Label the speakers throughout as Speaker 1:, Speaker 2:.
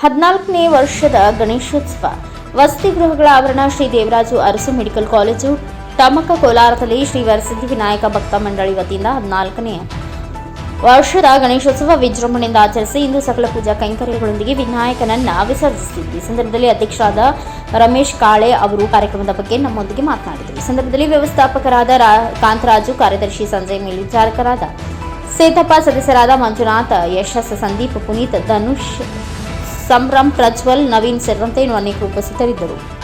Speaker 1: ಹದಿನಾಲ್ಕನೇ ವರ್ಷದ ಗಣೇಶೋತ್ಸವ. ವಸತಿ ಗೃಹಗಳ ಆವರಣ ಶ್ರೀ ದೇವರಾಜು ಅರಸು ಮೆಡಿಕಲ್ ಕಾಲೇಜು ಟಮಕ ಕೋಲಾರದಲ್ಲಿ ಶ್ರೀ ವರಸಿದ್ಧಿ ವಿನಾಯಕ ಭಕ್ತ ಮಂಡಳಿ ವತಿಯಿಂದ ಹದಿನಾಲ್ಕನೇ ವರ್ಷದ ಗಣೇಶೋತ್ಸವ ವಿಜೃಂಭಣೆಯಿಂದ ಆಚರಿಸಿ ಇಂದು ಸಕಲ ಪೂಜಾ ಕೈಂಕರ್ಯಗಳೊಂದಿಗೆ ವಿನಾಯಕನನ್ನ ವಿಸರ್ಜಿಸಿದ್ದು ಈ ಸಂದರ್ಭದಲ್ಲಿ ಅಧ್ಯಕ್ಷರಾದ ರಮೇಶ್ ಕಾಳೆ ಅವರು ಕಾರ್ಯಕ್ರಮದ ಬಗ್ಗೆ ನಮ್ಮೊಂದಿಗೆ ಮಾತನಾಡಿದರು. ಈ ಸಂದರ್ಭದಲ್ಲಿ ವ್ಯವಸ್ಥಾಪಕರಾದ ಕಾಂತರಾಜು, ಕಾರ್ಯದರ್ಶಿ ಸಂಜಯ್ ಮೇಲ್ವಿಚಾರಕರಾದ ಸೇತಪ್ಪ ಸದಸ್ಯರಾದ ಮಂಜುನಾಥ ಯಶಸ್ ಸಂದೀಪ್, ಪುನೀತ್, ಧನುಷ್ ಸಂಭ್ರಮ್ ಪ್ರಜ್ವಲ್ ನವೀನ್ ಸೇರಿದಂತೆ ಇನ್ನು ಅನೇಕರು ಉಪಸ್ಥಿತರಿದ್ದರು.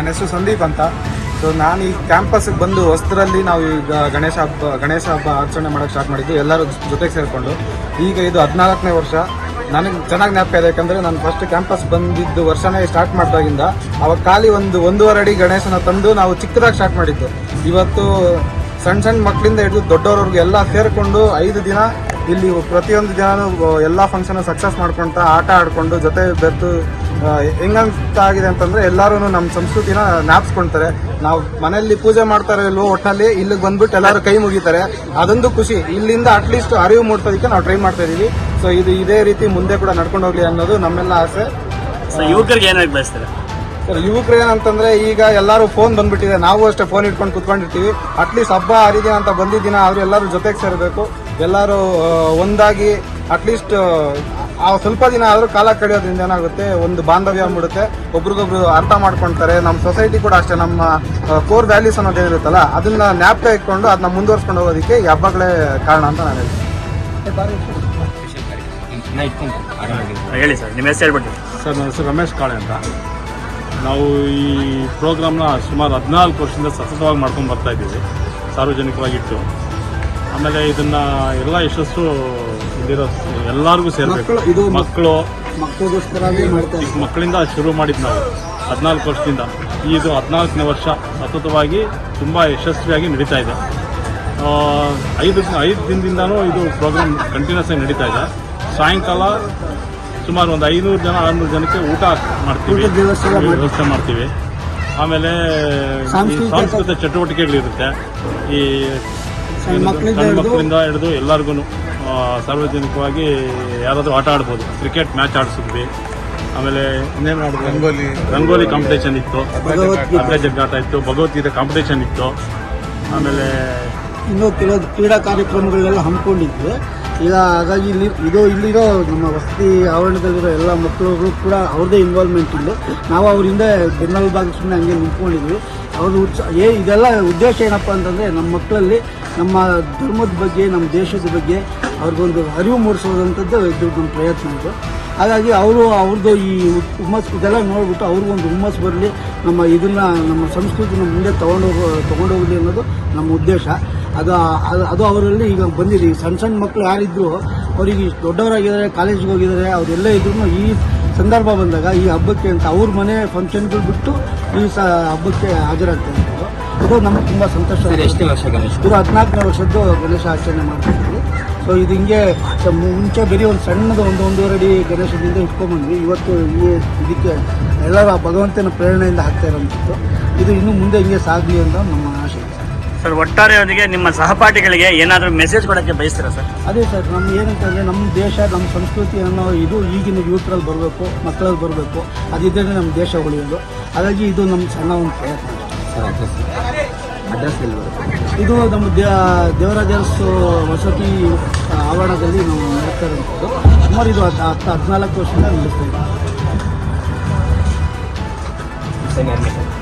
Speaker 2: ನನ್ನ ಹೆಸರು ಸಂದೀಪ್ ಅಂತ. ಸೊ ನಾನು ಈ ಕ್ಯಾಂಪಸ್ಗೆ ಬಂದು ಹೊಸದ್ರಲ್ಲಿ ನಾವು ಈಗ ಗಣೇಶ ಹಬ್ಬ ಗಣೇಶ ಹಬ್ಬ ಆಚರಣೆ ಮಾಡೋಕ್ಕೆ ಸ್ಟಾರ್ಟ್ ಮಾಡಿದ್ದು ಎಲ್ಲರೂ ಜೊತೆಗೆ ಸೇರಿಕೊಂಡು. ಈಗ ಇದು ಹದಿನಾಲ್ಕನೇ ವರ್ಷ. ನನಗೆ ಚೆನ್ನಾಗಿ ಜ್ಞಾಪಕ ಇದೆ, ಯಾಕಂದರೆ ನಾನು ಫಸ್ಟ್ ಕ್ಯಾಂಪಸ್ ಬಂದಿದ್ದು ವರ್ಷನೇ ಸ್ಟಾರ್ಟ್ ಮಾಡಿದಾಗಿಂದ, ಅವಾಗ ಖಾಲಿ ಒಂದು ಒಂದೂವರೆ ಅಡಿ ಗಣೇಶನ ತಂದು ನಾವು ಚಿಕ್ಕದಾಗಿ ಸ್ಟಾರ್ಟ್ ಮಾಡಿದ್ದು. ಇವತ್ತು ಸಣ್ಣ ಸಣ್ಣ ಮಕ್ಕಳಿಂದ ಹಿಡಿದು ದೊಡ್ಡವರವ್ರಿಗೆ ಎಲ್ಲ ಸೇರಿಕೊಂಡು ಐದು ದಿನ ಇಲ್ಲಿ ಪ್ರತಿಯೊಂದು ಜನ ಎಲ್ಲ ಫಂಕ್ಷನ್ ಸಕ್ಸಸ್ ಮಾಡ್ಕೊಂತ ಆಟ ಆಡ್ಕೊಂಡು ಜೊತೆ ಬೆರೆತು ಆ, ಹೆಂಗಂತ ಆಗಿದೆ ಅಂತಂದ್ರೆ ಎಲ್ಲರೂ ನಮ್ಮ ಸಂಸ್ಕೃತಿನ ಜ್ಞಾಪಿಸ್ಕೊಂತಾರೆ ನಾವು ಮನೆಯಲ್ಲಿ ಪೂಜೆ ಮಾಡ್ತಾರೆ ಇಲ್ವೋ ಒಟ್ಟಿನಲ್ಲಿ ಇಲ್ಲಿಗೆ ಬಂದ್ಬಿಟ್ಟು ಎಲ್ಲರೂ ಕೈ ಮುಗಿತಾರೆ. ಅದೊಂದು ಖುಷಿ. ಇಲ್ಲಿಂದ ಅಟ್ಲೀಸ್ಟ್ ಅರಿವು ಮೂಡ್ಸೋದಕ್ಕೆ ನಾವು ಟ್ರೈ ಮಾಡ್ತಾ ಇದೀವಿ. ಸೊ ಇದು ಇದೇ ರೀತಿ ಮುಂದೆ ಕೂಡ ನಡ್ಕೊಂಡು ಹೋಗ್ಲಿ ಅನ್ನೋದು ನಮ್ಮೆಲ್ಲ ಆಸೆ.
Speaker 3: ಸೊ ಯುವಕರಿಗೆ ಏನಾಗಿ ಬಯಸ್ತಾರೆ?
Speaker 2: ಸರ್ ಯುವಕರು ಏನಂತಂದ್ರೆ ಈಗ ಎಲ್ಲರೂ ಫೋನ್ ಬಂದ್ಬಿಟ್ಟಿದೆ. ನಾವು ಅಷ್ಟೇ ಫೋನ್ ಇಟ್ಕೊಂಡು ಕುತ್ಕೊಂಡಿರ್ತೀವಿ. ಅಟ್ಲೀಸ್ಟ್ ಹಬ್ಬ ಹರಿದಿನ ಅಂತ ಬಂದಿದ್ದೀನ ಆದ್ರೂ ಎಲ್ಲರೂ ಜೊತೆಗೆ ಸೇರಬೇಕು. ಎಲ್ಲರೂ ಒಂದಾಗಿ ಅಟ್ಲೀಸ್ಟ್ ಆ ಸ್ವಲ್ಪ ದಿನ ಆದರೂ ಕಾಲ ಕಳೆಯೋದ್ರಿಂದ ಏನಾಗುತ್ತೆ ಒಂದು ಬಾಂಧವ್ಯ ಮೂಡುತ್ತೆ. ಒಬ್ರಿಗೊಬ್ರು ಅರ್ಥ ಮಾಡ್ಕೊಳ್ತಾರೆ ನಮ್ಮ ಸೊಸೈಟಿ ಕೂಡ ಅಷ್ಟೇ ನಮ್ಮ ಕೋರ್ ವ್ಯಾಲ್ಯೂಸ್ ಅನ್ನೋದೇನಿರುತ್ತಲ್ಲ ಅದನ್ನ ಜ್ಞಾಪಕ ಇಟ್ಕೊಂಡು ಅದನ್ನ ಮುಂದುವರ್ಸ್ಕೊಂಡು ಹೋಗೋದಕ್ಕೆ ಈ ಹಬ್ಬಗಳೇ ಕಾರಣ ಅಂತ ನಾನು ಹೇಳ್ತೀನಿ.
Speaker 3: ಹೇಳಿ ಸರ್ ನಿಮ್ಮ ಹೆಸರು ಹೇಳ್ಬಿಟ್ಟು
Speaker 4: ಸರ್ ನನ್ನ ಹೆಸರು ರಮೇಶ್ ಕಾಳೆ ಅಂತ. ನಾವು ಈ ಪ್ರೋಗ್ರಾಮ್ನ ಸುಮಾರು ಹದಿನಾಲ್ಕು ವರ್ಷದಿಂದ ಸತತವಾಗಿ ಮಾಡ್ಕೊಂಡು ಬರ್ತಾ ಇದ್ದೀವಿ. ಸಾರ್ವಜನಿಕವಾಗಿಟ್ಟು. ಆಮೇಲೆ ಇದನ್ನ ಎಲ್ಲ ಯಶಸ್ಸು ಇಲ್ಲಿರೋ ಎಲ್ಲರಿಗೂ ಸೇರಬೇಕು.
Speaker 2: ಮಕ್ಕಳು- ಇದು
Speaker 4: ಮಕ್ಕಳು. ಮಕ್ಕಳಿಂದ ಶುರು ಮಾಡಿದ್ದು ನಾವು ಹದಿನಾಲ್ಕು ವರ್ಷದಿಂದ. ಇದು ಹದಿನಾಲ್ಕನೇ ವರ್ಷ ಸತತವಾಗಿ ತುಂಬ ಯಶಸ್ವಿಯಾಗಿ ನಡೀತಾ ಇದೆ. ಐದು ಐದು ದಿನದಿಂದನೂ ಇದು ಪ್ರೋಗ್ರಾಮ್ ಕಂಟಿನ್ಯೂಸ್ ಆಗಿ ನಡೀತಾ ಇದೆ. ಸಾಯಂಕಾಲ ಸುಮಾರು ಒಂದು ಐನೂರು ಜನ ಆರುನೂರು ಜನಕ್ಕೆ ಊಟ ಮಾಡ್ತೀವಿ.
Speaker 2: ವ್ಯವಸ್ಥೆ ಮಾಡ್ತೀವಿ.
Speaker 4: ಆಮೇಲೆ
Speaker 2: ಸಾಂಸ್ಕೃತಿಕ
Speaker 4: ಚಟುವಟಿಕೆಗಳಿರುತ್ತೆ. ಈ
Speaker 2: ಸಣ್ಣ ಮಕ್ಕಳಿಂದ ಹಿಡ್ದು-
Speaker 4: ಎಲ್ಲರಿಗೂ ಸಾರ್ವಜನಿಕವಾಗಿ ಯಾರಾದರೂ ಆಟ ಆಡ್ಬೋದು. ಕ್ರಿಕೆಟ್ ಮ್ಯಾಚ್ ಆಡಿಸಿದ್ವಿ. ಆಮೇಲೆ ಇನ್ನೇನು ಆಡಿದ್ವಿ ರಂಗೋಲಿ. ರಂಗೋಲಿ ಕಾಂಪಿಟೇಷನ್ ಇತ್ತು. ಜಗ್ಗಾಟ ಇತ್ತು. ಭಗವದ್ಗೀತೆ ಕಾಂಪಿಟೇಷನ್ ಇತ್ತು. ಆಮೇಲೆ
Speaker 5: ಇನ್ನೂ ಕೆಲವು ಕ್ರೀಡಾ ಕಾರ್ಯಕ್ರಮಗಳೆಲ್ಲ ಹಮ್ಮಿಕೊಂಡಿದ್ವಿ. ಈಗ ಹಾಗಾಗಿ ಇಲ್ಲಿ ಇದು ಇಲ್ಲಿರೋ ನಮ್ಮ ವಸತಿ ಆವರಣದಲ್ಲಿರೋ ಎಲ್ಲ ಮಕ್ಕಳುಗಳು ಕೂಡ ಅವ್ರದ್ದೇ ಇನ್ವಾಲ್ವ್ಮೆಂಟ್ ಇಲ್ಲಿ. ನಾವು ಅವರಿಂದ ಭಾಗ ಸುಮ್ಮನೆ ಹಂಗೆ ನಿಂತ್ಕೊಂಡಿದ್ವಿ. ಅವ್ರದ್ದು ಉತ್ಸ, ಏ, ಇದೆಲ್ಲ ಉದ್ದೇಶ ಏನಪ್ಪ ಅಂತಂದರೆ ನಮ್ಮ ಮಕ್ಕಳಲ್ಲಿ ನಮ್ಮ ಧರ್ಮದ ಬಗ್ಗೆ, ನಮ್ಮ ದೇಶದ ಬಗ್ಗೆ ಅವ್ರಿಗೊಂದು ಅರಿವು ಮೂಡಿಸೋದಂಥದ್ದು ಇದ್ರ ಒಂದು ಪ್ರಯತ್ನ ಇದು. ಹಾಗಾಗಿ ಅವರು ಅವ್ರದ್ದು ಈ ಹುಮ್ಮಸ್, ಇದೆಲ್ಲ ನೋಡಿಬಿಟ್ಟು ಅವ್ರಿಗೊಂದು ಹುಮ್ಮಸ್ಸು ಬರಲಿ, ನಮ್ಮ ಇದನ್ನು, ನಮ್ಮ ಸಂಸ್ಕೃತಿನ ಮುಂದೆ ತೊಗೊಂಡೋಗ, ತೊಗೊಂಡೋಗಲಿ ಅನ್ನೋದು ನಮ್ಮ ಉದ್ದೇಶ. ಅದು ಅದು- ಅದು ಅವರಲ್ಲಿ ಈಗ ಬಂದಿದೆ. ಈ ಸಣ್ಣ ಸಣ್ಣ ಮಕ್ಕಳು ಯಾರಿದ್ರು ಅವರಿಗೆ ದೊಡ್ಡವರಾಗಿದ್ದಾರೆ ಕಾಲೇಜ್ಗೆ ಹೋಗಿದ್ದಾರೆ ಅವರೆಲ್ಲ ಇದ್ರು ಈ ಸಂದರ್ಭ ಬಂದಾಗ ಈ ಹಬ್ಬಕ್ಕೆ ಅಂತ ಅವ್ರ ಮನೆ ಫಂಕ್ಷನ್ಗಳು ಬಿಟ್ಟು ಈ ಸ ಹಬ್ಬಕ್ಕೆ ಹಾಜರಾಗ್ತಾರೆ ಇದು ನಮ್ಗೆ ತುಂಬ ಸಂತೋಷ
Speaker 6: ಎಷ್ಟು ವರ್ಷ ಗಣೇಶ?
Speaker 5: ಇದು ಹದಿನಾಲ್ಕನೇ ವರ್ಷದ್ದು ಗಣೇಶ ಆಚರಣೆ ಮಾಡ್ತಿದ್ವಿ. ಸೊ ಇದು ಹಿಂಗೆ ಮುಂಚೆ ಬರೀ ಒಂದು ಸಣ್ಣದು ಒಂದು ಒಂದೂವರೆ ಅಡಿ ಗಣೇಶದಿಂದ ಇಟ್ಕೊಂಡ್ಬಂದ್ವಿ. ಇವತ್ತು ಈ ಇದಕ್ಕೆ ಎಲ್ಲರೂ ಆ ಭಗವಂತನ ಪ್ರೇರಣೆಯಿಂದ ಹಾಕ್ತಾ ಇರೋಂಥದ್ದು. ಇದು ಇನ್ನು ಮುಂದೆ ಹಿಂಗೆ ಸಾಗಲಿ ಅಂತ ನಮ್ಮ ಆಶೆ.
Speaker 3: ಸರ್ ಒಟ್ಟಾರೆಯವರಿಗೆ ನಿಮ್ಮ ಸಹಪಾಠಿಗಳಿಗೆ ಏನಾದರೂ ಮೆಸೇಜ್ ಕೊಡೋಕ್ಕೆ ಬಯಸ್ತೀರಾ ಸರ್?
Speaker 5: ಅದೇ ಸರ್ ನಮ್ಮ ಏನಂತಂದರೆ ನಮ್ಮ ದೇಶ ನಮ್ಮ ಸಂಸ್ಕೃತಿ ಅನ್ನೋ ಇದು ಈಗಿನ ಯೂತ್ರಲ್ಲಿ ಬರಬೇಕು ಮಕ್ಕಳಲ್ಲಿ ಬರಬೇಕು. ಅದಿದ್ದರೆ ನಮ್ಮ ದೇಶ ಉಳಿಯೋದು. ಹಾಗಾಗಿ ಇದು ನಮ್ಮ ಸಣ್ಣ ಒಂದು ಪ್ರಯತ್ನ.
Speaker 6: ಸರ್ ಅಡ್ರೆಸ್
Speaker 5: ಇದು ನಮ್ಮ ದೇ ದೇವರಾಜ ಅರಸು ವಸತಿ ಆವರಣದಲ್ಲಿ ನಾವು ನಡೆಸ್ತಾ ಇರೋಂಥದ್ದು ಸುಮಾರು ಇದು ಹತ್ತು ಹತ್ತು ಹದಿನಾಲ್ಕು ವರ್ಷದಿಂದ ನಡೆಸ್ತಾ ಇದ್ದೀವಿ.
Speaker 6: ಸರ್